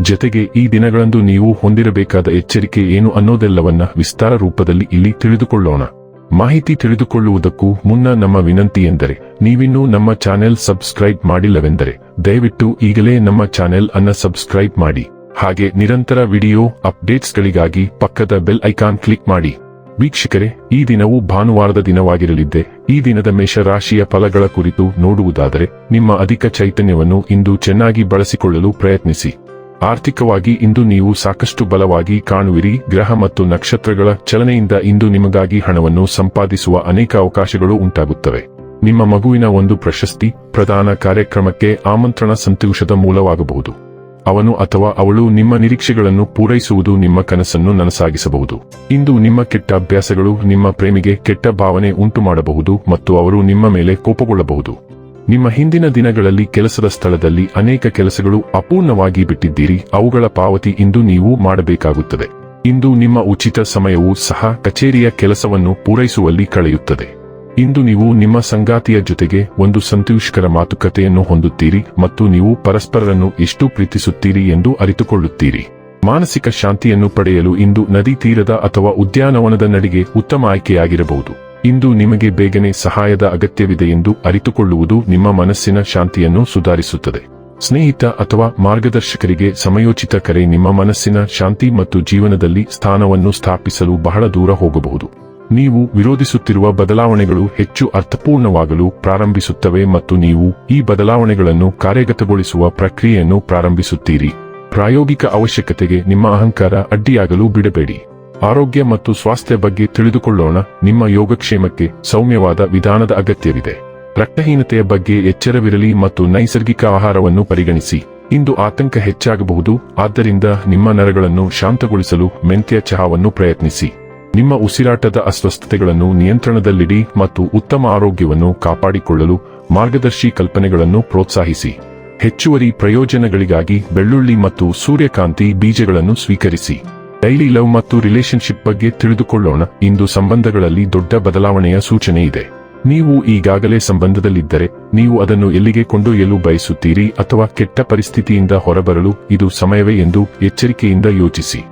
ಜತೆಗೆ ಈ ದಿನಗಳಂದು ನೀವು ಹೊಂದಿರಬೇಕಾದ ಎಚ್ಚರಿಕೆ ಏನು ಅನ್ನೋದೆಲ್ಲವನ್ನ ವಿಸ್ತಾರ ರೂಪದಲ್ಲಿ ಇಲ್ಲಿ ತಿಳಿದುಕೊಳ್ಳೋಣ. ಮಾಹಿತಿ ತಿಳಿದುಕೊಳ್ಳುವುದಕ್ಕೂ ಮುನ್ನ ನಮ್ಮ ವಿನಂತಿ ಎಂದರೆ, ನೀವಿನ್ನೂ ನಮ್ಮ ಚಾನೆಲ್ ಸಬ್ಸ್ಕ್ರೈಬ್ ಮಾಡಿಲ್ಲವೆಂದರೆ, ದಯವಿಟ್ಟು ಈಗಲೇ ನಮ್ಮ ಚಾನೆಲ್ ಅನ್ನ ಸಬ್ಸ್ಕ್ರೈಬ್ ಮಾಡಿ. ಹಾಗೆ ನಿರಂತರ ವಿಡಿಯೋ ಅಪ್ಡೇಟ್ಸ್ಗಳಿಗಾಗಿ ಪಕ್ಕದ ಬೆಲ್ ಐಕಾನ್ ಕ್ಲಿಕ್ ಮಾಡಿ. ವೀಕ್ಷಕರೇ, ಈ ದಿನವು ಭಾನುವಾರದ ದಿನವಾಗಿರಲಿದ್ದೆ. ಈ ದಿನದ ಮೇಷರಾಶಿಯ ಫಲಗಳ ಕುರಿತು ನೋಡುವುದಾದರೆ, ನಿಮ್ಮ ಅಧಿಕ ಚೈತನ್ಯವನ್ನು ಇಂದು ಚೆನ್ನಾಗಿ ಬಳಸಿಕೊಳ್ಳಲು ಪ್ರಯತ್ನಿಸಿ. ಆರ್ಥಿಕವಾಗಿ ಇಂದು ನೀವು ಸಾಕಷ್ಟು ಬಲವಾಗಿ ಕಾಣುವಿರಿ. ಗ್ರಹ ಮತ್ತು ನಕ್ಷತ್ರಗಳ ಚಲನೆಯಿಂದ ಇಂದು ನಿಮಗಾಗಿ ಹಣವನ್ನು ಸಂಪಾದಿಸುವ ಅನೇಕ ಅವಕಾಶಗಳು ಉಂಟಾಗುತ್ತವೆ. ನಿಮ್ಮ ಮಗುವಿನ ಒಂದು ಪ್ರಶಸ್ತಿ, ಪ್ರಧಾನ ಕಾರ್ಯಕ್ರಮಕ್ಕೆ ಆಮಂತ್ರಣ ಸಂತೋಷದ ಮೂಲವಾಗಬಹುದು. ಅವನು ಅಥವಾ ಅವಳು ನಿಮ್ಮ ನಿರೀಕ್ಷೆಗಳನ್ನು ಪೂರೈಸುವುದು ನಿಮ್ಮ ಕನಸನ್ನು ನನಸಾಗಿಸಬಹುದು. ಇಂದು ನಿಮ್ಮ ಕೆಟ್ಟ ಅಭ್ಯಾಸಗಳು ನಿಮ್ಮ ಪ್ರೇಮಿಗೆ ಕೆಟ್ಟ ಭಾವನೆ ಉಂಟು ಮಾಡಬಹುದು ಮತ್ತು ಅವರು ನಿಮ್ಮ ಮೇಲೆ ಕೋಪಗೊಳ್ಳಬಹುದು. ನಿಮ್ಮ ಹಿಂದಿನ ದಿನಗಳಲ್ಲಿ ಕೆಲಸದ ಸ್ಥಳದಲ್ಲಿ ಅನೇಕ ಕೆಲಸಗಳು ಅಪೂರ್ಣವಾಗಿ ಬಿಟ್ಟಿದ್ದೀರಿ, ಅವುಗಳ ಪಾವತಿ ಇಂದು ನೀವು ಮಾಡಬೇಕಾಗುತ್ತದೆ. ಇಂದು ನಿಮ್ಮ ಉಚಿತ ಸಮಯವೂ ಸಹ ಕಚೇರಿಯ ಕೆಲಸವನ್ನು ಪೂರೈಸುವಲ್ಲಿ ಕಳೆಯುತ್ತದೆ. ಇಂದು ನೀವು ನಿಮ್ಮ ಸಂಗಾತಿಯ ಜೊತೆಗೆ ಒಂದು ಸಂತೋಷಕರ ಮಾತುಕತೆಯನ್ನು ಹೊಂದುತ್ತೀರಿ ಮತ್ತು ನೀವು ಪರಸ್ಪರರನ್ನು ಎಷ್ಟು ಪ್ರೀತಿಸುತ್ತೀರಿ ಎಂದು ಅರಿತುಕೊಳ್ಳುತ್ತೀರಿ. ಮಾನಸಿಕ ಶಾಂತಿಯನ್ನು ಪಡೆಯಲು ಇಂದು ನದಿ ತೀರದ ಅಥವಾ ಉದ್ಯಾನವನದ ನಡಿಗೆ ಉತ್ತಮ ಆಯ್ಕೆಯಾಗಿರಬಹುದು. ಇಂದು ನಿಮಗೆ ಬೇಗನೆ ಸಹಾಯದ ಅಗತ್ಯವಿದೆ ಎಂದು ಅರಿತುಕೊಳ್ಳುವುದು ನಿಮ್ಮ ಮನಸ್ಸಿನ ಶಾಂತಿಯನ್ನು ಸುಧಾರಿಸುತ್ತದೆ. ಸ್ನೇಹಿತ ಅಥವಾ ಮಾರ್ಗದರ್ಶಕರಿಗೆ ಸಮಯೋಚಿತ ಕರೆ ನಿಮ್ಮ ಮನಸ್ಸಿನ ಶಾಂತಿ ಮತ್ತು ಜೀವನದಲ್ಲಿ ಸ್ಥಾನವನ್ನು ಸ್ಥಾಪಿಸಲು ಬಹಳ ದೂರ ಹೋಗಬಹುದು. ನೀವು ವಿರೋಧಿಸುತ್ತಿರುವ ಬದಲಾವಣೆಗಳು ಹೆಚ್ಚು ಅರ್ಥಪೂರ್ಣವಾಗಲು ಪ್ರಾರಂಭಿಸುತ್ತವೆ ಮತ್ತು ನೀವು ಈ ಬದಲಾವಣೆಗಳನ್ನು ಕಾರ್ಯಗತಗೊಳಿಸುವ ಪ್ರಕ್ರಿಯೆಯನ್ನು ಪ್ರಾರಂಭಿಸುತ್ತೀರಿ. ಪ್ರಾಯೋಗಿಕ ಅವಶ್ಯಕತೆಗೆ ನಿಮ್ಮ ಅಹಂಕಾರ ಅಡ್ಡಿಯಾಗಲು ಬಿಡಬೇಡಿ. ಆರೋಗ್ಯ ಮತ್ತು ಸ್ವಾಸ್ಥ್ಯ ಬಗ್ಗೆ ತಿಳಿದುಕೊಳ್ಳೋಣ. ನಿಮ್ಮ ಯೋಗಕ್ಷೇಮಕ್ಕೆ ಸೌಮ್ಯವಾದ ವಿಧಾನದ ಅಗತ್ಯವಿದೆ. ರಕ್ತಹೀನತೆಯ ಬಗ್ಗೆ ಎಚ್ಚರವಿರಲಿ ಮತ್ತು ನೈಸರ್ಗಿಕ ಆಹಾರವನ್ನು ಪರಿಗಣಿಸಿ. ಇಂದು ಆತಂಕ ಹೆಚ್ಚಾಗಬಹುದು. ಆದ್ದರಿಂದ ನಿಮ್ಮ ನರಗಳನ್ನು ಶಾಂತಗೊಳಿಸಲು ಮೆಂತ್ಯ ಚಹಾವನ್ನು ಪ್ರಯತ್ನಿಸಿ. ನಿಮ್ಮ ಉಸಿರಾಟದ ಅಸ್ವಸ್ಥತೆಗಳನ್ನು ನಿಯಂತ್ರಣದಲ್ಲಿಡಿ ಮತ್ತು ಉತ್ತಮ ಆರೋಗ್ಯವನ್ನು ಕಾಪಾಡಿಕೊಳ್ಳಲು ಮಾರ್ಗದರ್ಶಿ ಕಲ್ಪನೆಗಳನ್ನು ಪ್ರೋತ್ಸಾಹಿಸಿ. ಹೆಚ್ಚುವರಿ ಪ್ರಯೋಜನಗಳಿಗಾಗಿ ಬೆಳ್ಳುಳ್ಳಿ ಮತ್ತು ಸೂರ್ಯಕಾಂತಿ ಬೀಜಗಳನ್ನು ಸ್ವೀಕರಿಸಿ. ಡೈಲಿ ಲವ್ ಮತ್ತು ರಿಲೇಶನ್ಶಿಪ್ ಬಗ್ಗೆ ತಿಳಿದುಕೊಳ್ಳೋಣ. ಇಂದು ಸಂಬಂಧಗಳಲ್ಲಿ ದೊಡ್ಡ ಬದಲಾವಣೆಯ ಸೂಚನೆ ಇದೆ. ನೀವು ಈಗಾಗಲೇ ಸಂಬಂಧದಲ್ಲಿದ್ದರೆ, ನೀವು ಅದನ್ನು ಎಲ್ಲಿಗೆ ಕೊಂಡೊಯ್ಯಲು ಬಯಸುತ್ತೀರಿ ಅಥವಾ ಕೆಟ್ಟ ಪರಿಸ್ಥಿತಿಯಿಂದ ಹೊರಬರಲು ಇದು ಸಮಯವೇ ಎಂದು ಎಚ್ಚರಿಕೆಯಿಂದ ಯೋಚಿಸಿ.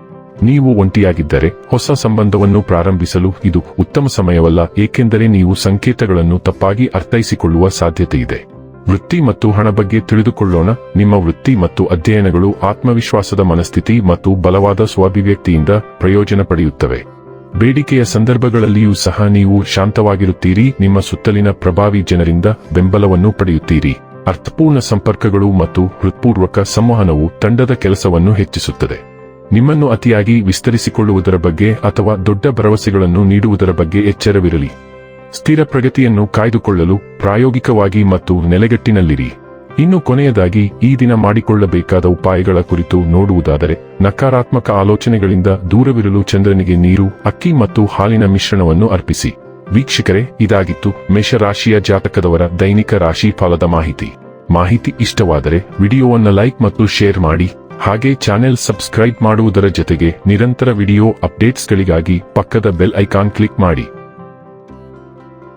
ನೀವು ಒಂಟಿಯಾಗಿದ್ದರೆ, ಹೊಸ ಸಂಬಂಧವನ್ನು ಪ್ರಾರಂಭಿಸಲು ಇದು ಉತ್ತಮ ಸಮಯವಲ್ಲ, ಏಕೆಂದರೆ ನೀವು ಸಂಕೇತಗಳನ್ನು ತಪ್ಪಾಗಿ ಅರ್ಥೈಸಿಕೊಳ್ಳುವ ಸಾಧ್ಯತೆಯಿದೆ. ವೃತ್ತಿ ಮತ್ತು ಹಣ ಬಗ್ಗೆ ತಿಳಿದುಕೊಳ್ಳೋಣ. ನಿಮ್ಮ ವೃತ್ತಿ ಮತ್ತು ಅಧ್ಯಯನಗಳು ಆತ್ಮವಿಶ್ವಾಸದ ಮನಸ್ಥಿತಿ ಮತ್ತು ಬಲವಾದ ಸ್ವಾಭಿವ್ಯಕ್ತಿಯಿಂದ ಪ್ರಯೋಜನ ಪಡೆಯುತ್ತವೆ. ಬೇಡಿಕೆಯ ಸಂದರ್ಭಗಳಲ್ಲಿಯೂ ಸಹ ನೀವು ಶಾಂತವಾಗಿರುತ್ತೀರಿ. ನಿಮ್ಮ ಸುತ್ತಲಿನ ಪ್ರಭಾವಿ ಜನರಿಂದ ಬೆಂಬಲವನ್ನು ಪಡೆಯುತ್ತೀರಿ. ಅರ್ಥಪೂರ್ಣ ಸಂಪರ್ಕಗಳು ಮತ್ತು ಹೃತ್ಪೂರ್ವಕ ಸಂವಹನವು ತಂಡದ ಕೆಲಸವನ್ನು ಹೆಚ್ಚಿಸುತ್ತದೆ. ನಿಮ್ಮನ್ನು ಅತಿಯಾಗಿ ವಿಸ್ತರಿಸಿಕೊಳ್ಳುವುದರ ಬಗ್ಗೆ ಅಥವಾ ದೊಡ್ಡ ಭರವಸೆಗಳನ್ನು ನೀಡುವುದರ ಬಗ್ಗೆ ಎಚ್ಚರವಿರಲಿ. ಸ್ಥಿರ ಪ್ರಗತಿಯನ್ನು ಕಾಯ್ದುಕೊಳ್ಳಲು ಪ್ರಾಯೋಗಿಕವಾಗಿ ಮತ್ತು ನೆಲೆಗಟ್ಟಿನಲ್ಲಿರಿ. ಇನ್ನು ಕೊನೆಯದಾಗಿ, ಈ ದಿನ ಮಾಡಿಕೊಳ್ಳಬೇಕಾದ ಉಪಾಯಗಳ ಕುರಿತು ನೋಡುವುದಾದರೆ, ನಕಾರಾತ್ಮಕ ಆಲೋಚನೆಗಳಿಂದ ದೂರವಿರಲು ಚಂದ್ರನಿಗೆ ನೀರು, ಅಕ್ಕಿ ಮತ್ತು ಹಾಲಿನ ಮಿಶ್ರಣವನ್ನು ಅರ್ಪಿಸಿ. ವೀಕ್ಷಕರೇ, ಇದಾಗಿತ್ತು ಮೇಷರಾಶಿಯ ಜಾತಕದವರ ದೈನಿಕ ರಾಶಿ ಫಲದ ಮಾಹಿತಿ. ಮಾಹಿತಿ ಇಷ್ಟವಾದರೆ, ವಿಡಿಯೋವನ್ನು ಲೈಕ್ ಮತ್ತು ಶೇರ್ ಮಾಡಿ. ಹಾಗೆ ಚಾನೆಲ್ ಸಬ್ಸ್ಕ್ರೈಬ್ ಮಾಡುವುದರ ಜೊತೆಗೆ ನಿರಂತರ ವಿಡಿಯೋ ಅಪ್ಡೇಟ್ಸ್ಗಳಿಗಾಗಿ ಪಕ್ಕದ ಬೆಲ್ ಐಕಾನ್ ಕ್ಲಿಕ್ ಮಾಡಿ.